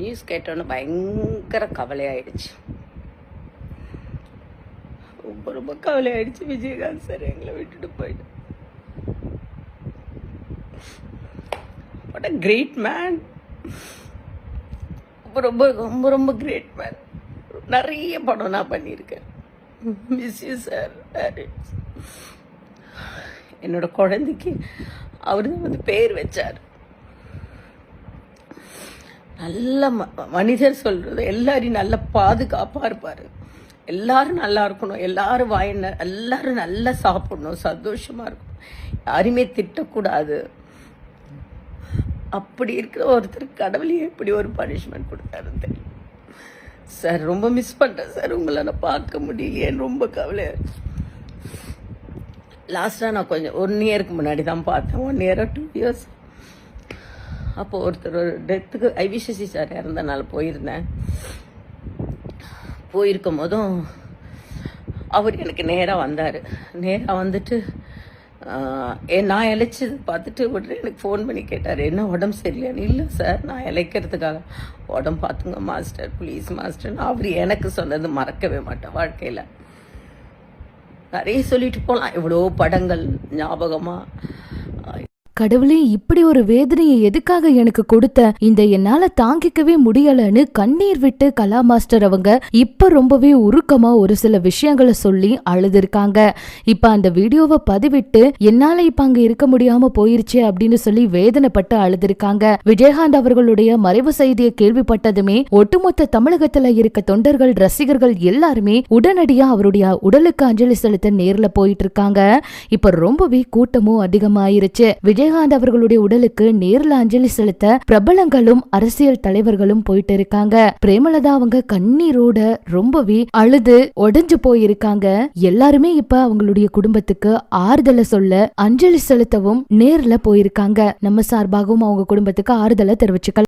News கேட்டோன்னே பயங்கர கவலையாயிடுச்சு. ரொம்ப ரொம்ப கவலையாயிடுச்சு விஜயகாந்த் சார் எங்களை விட்டுட்டு போயிட்டு. வாட் அ கிரேட் மேன் ரொம்ப ரொம்ப ரொம்ப ரொம்ப கிரேட் மேன் நிறைய படம் நான் பண்ணியிருக்கேன். மிஸ் யூ சார் என்னோட குழந்தைக்கு அவர் தான் வந்து பேர் வச்சார். நல்ல ம- மனிதர் சொல்றது எல்லாரையும் நல்ல பாதுகாப்பா இருப்பாரு. எல்லாரும் நல்லா இருக்கணும். எல்லாரும் வாயின எல்லாரும் நல்லா சாப்பிடணும். சந்தோஷமா இருக்கணும். யாரையுமே திட்டக்கூடாது. அப்படி இருக்கிற ஒருத்தர் கடவுளே எப்படி ஒரு பனிஷ்மெண்ட் கொடுத்தாருன்னு தெரியும். சார் ரொம்ப மிஸ் பண்றேன் சார். உங்களை நான் பார்க்க முடியலையேன்னு ரொம்ப கவலை. லாஸ்ட்டாக நான் கொஞ்சம் ஒன் இயருக்கு முன்னாடி தான் பார்த்தேன். ஒன் இயரோ டூ இயர்ஸ் அப்போ ஒருத்தர் ஒரு டெத்துக்கு ஐவிசசி சார் இறந்தனால போயிருந்தேன். போயிருக்கும் போதும் அவர் எனக்கு நேராக வந்தார். நேராக வந்துட்டு ஏ நான் இழைச்சது பார்த்துட்டு உடனே எனக்கு ஃபோன் பண்ணி கேட்டார். என்ன உடம்பு சரியில்லைன்னு இல்லை சார் நான் இழைக்கிறதுக்காக. உடம்பு பார்த்துங்க மாஸ்டர் ப்ளீஸ் மாஸ்டர்னு அவர் எனக்கு சொன்னது மறக்கவே மாட்டேன் வாழ்க்கையில். நிறைய சொல்லிட்டு போகலாம் எவ்வளோ படங்கள் ஞாபகமாக கடவுளே இப்படி ஒரு வேதனையை எதுக்காக எனக்கு கொடுத்த? இந்த என்னால தாங்கிக்கவே முடியலன்னு கண்ணீர் விட்டு கலா மாஸ்டர் அவங்க இப்ப ரொம்பவே உருக்கமா ஒரு சில விஷயங்களை சொல்லி அழுதுருக்காங்க. இப்ப அந்த வீடியோவை பதிவிட்டு என்னால இப்ப அங்க இருக்க முடியாம போயிருச்சே அப்படின்னு சொல்லி வேதனைப்பட்டு அழுதுருக்காங்க. விஜயகாந்த் அவர்களுடைய மறைவு செய்தியை கேள்விப்பட்டதுமே ஒட்டுமொத்த தமிழகத்துல இருக்க தொண்டர்கள் ரசிகர்கள் எல்லாருமே உடனடியா அவருடைய உடலுக்கு அஞ்சலி செலுத்த நேர்ல போயிட்டு இருக்காங்க. இப்ப ரொம்பவே கூட்டமும் அதிகமாயிருச்சு. விஜய் விஜயகாந்த் அவர்களுடைய உடலுக்கு நேர்ல அஞ்சலி செலுத்த பிரபலங்களும் அரசியல் தலைவர்களும் போயிட்டு இருக்காங்க பிரேமலதா அவங்க கண்ணீரோட ரொம்பவே அழுது உடஞ்சு போயிருக்காங்க. எல்லாருமே இப்ப அவங்களுடைய குடும்பத்துக்கு ஆறுதலை சொல்ல அஞ்சலி செலுத்தவும் நேர்ல போயிருக்காங்க. நம்ம சார்பாகவும் அவங்க குடும்பத்துக்கு ஆறுதலை தெரிவிச்சுக்கலாம்.